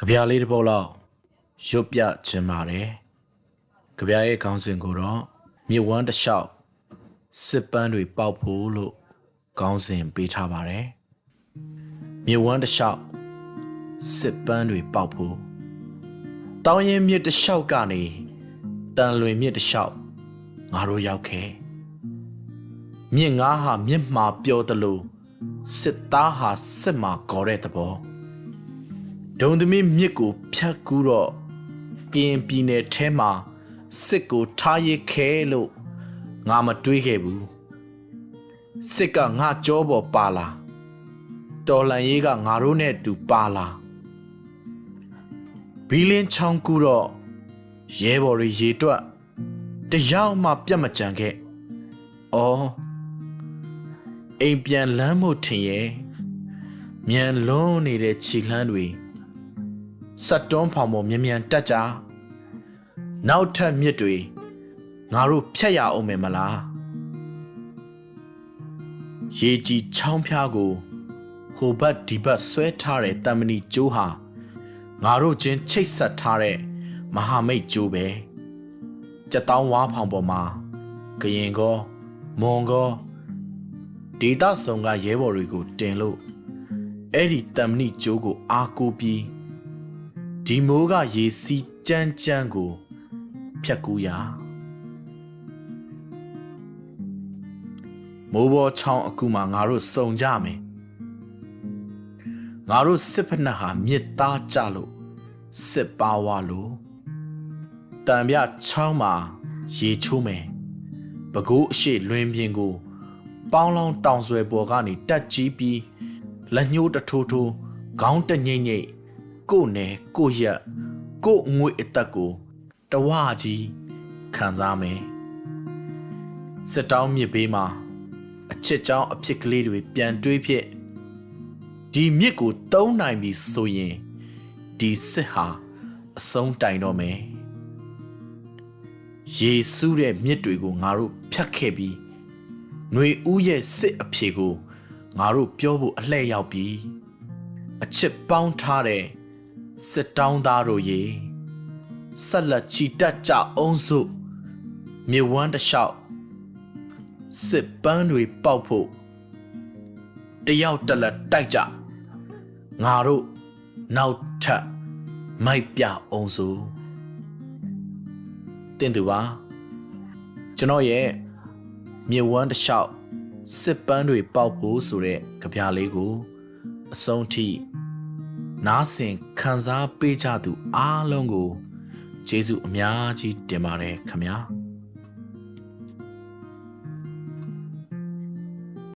ကြပြလေးတစ်ပုဒ်လောက်ရွတ်ပြခြင်းပါတယ်ကြပြရဲ့ခေါင်းစဉ်ကိုတော့မြေဝမ်းတစ်လျှောက်စစ်ပန်းတွေပေါက်ဖို့လို့ခေါင်းစဉ်ပေးထားပါတယ်မြေဝမ်းတစ်လျှောက်စစ်ပန်းတွေပေါက်ဖို့တောင်းရင်မြစ်တစ်လျှောက်ကနေတန်လွင်မြစ်တစ်လျှောက်ငါတို့ရောက်ခဲ့မြင့်ငါဟာမြင့်မှာပြောသလိုစစ်သားဟာစစ်မှာခေါ်တဲ့သဘော ဒုံသမီးမြစ်ကိုဖြတ်ကူးတော့ကရင်ပြည်နယ်ထဲမှာစစ်ကိုထားရခဲလို့ငါမတွေးခဲ့ဘူးစစ်ကငါကြောပေါ်ပါလာတော်လန်ရေးကငါတို့နဲ့တူပါလာဘီလင်းချောင်းကူးတော့ရဲဘော်တွေရေတွက်တယောက်မှပြတ်မကြံခဲ့အော်အိမ်ပြန်လမ်းမို့ထင်ရဲ့မြန်လွန်းနေတဲ့ခြိလှမ်းတွေ စက်တွန်းဖောင်ပေါ်မြန်မြန်တက်ကြနောက်ထပ်မြစ်တွေငါတို့ဖြတ်ရအောင်မယ်မလားရေကြီးချောင်းဖျားကိုဟိုဘက်ဒီဘက်ဆွဲထားတဲ့တမ္မဏီကျိုးဟာငါတို့ချင်းချိတ်ဆက်ထားတဲ့မဟာမိတ်ကျိုးပဲကြက်တောင်းဝါဖောင်ပေါ်မှာကရင်ကောမွန်ကောဒေတာဆောင်ကရဲဘော်တွေကိုတင်လို့အဲ့ဒီတမ္မဏီကျိုးကိုအားကိုးပြီး ဒီမိုးကရေစီးကြမ်းကြမ်းကိုဖြတ်ကူးရာမိုးဘောချောင်းအခုမှငါတို့စုံကြမယ်ငါတို့စစ်ဖက်နှက်ဟာမြစ်သားကြလို့စစ်ပါဝါလို့တံပြချောင်းမှာရေချိုးမယ်ပကိုးအရှိလွင်ပြင်ကို ပေါင်းလောင်းတောင်ဆွဲပေါ်ကနေတက်ကြီးပြီးလက်ညှိုးတထိုးထိုးခေါင်းတငိမ့်ငိမ့် ကို့နယ်ကို့ရက်ကို့ငွေအသက်ကိုတဝါကြီးခံစားမယ်စစ်တောင်းမြစ်ဘေးမှာအချစ်ကြောင်းအဖြစ်ကလေးတွေပြန်တွေးဖြစ်ဒီမြစ်ကိုတုံးနိုင်ပြီဆိုရင်ဒီစစ်ဟာအဆုံးတိုင်တော့မယ်ယေစုတဲ့မြစ်တွေကိုငါတို့ဖြတ်ခဲ့ပြီးຫນွေဦးရဲ့စစ်အဖြေကိုငါတို့ပြောဖို့အလှည့်ရောက်ပြီးအချစ်ပေါင်းထားတဲ့ စစ်တောင်းသားတို့ရေဆက်လက်ချီတက်ကြအောင်စုမြေဝမ်းတစ်လျှောက်စစ်ပန်းတွေပေါက်ဖို့တယောက်တစ်လက်တိုက်ကြငါတို့နောက်ထပ်မိုက်ပြအောင်စုတင်သူပါကျွန်တော်ရဲ့မြေဝမ်းတစ်လျှောက်စစ်ပန်းတွေပေါက်ဖို့ဆိုတဲ့ကြပြလေးကိုအဆုံးထိ နားဆင်ခံစားပေးကြသူအားလုံးကိုကျေးဇူးအများကြီးတင်ပါတယ်ခင်ဗျာ။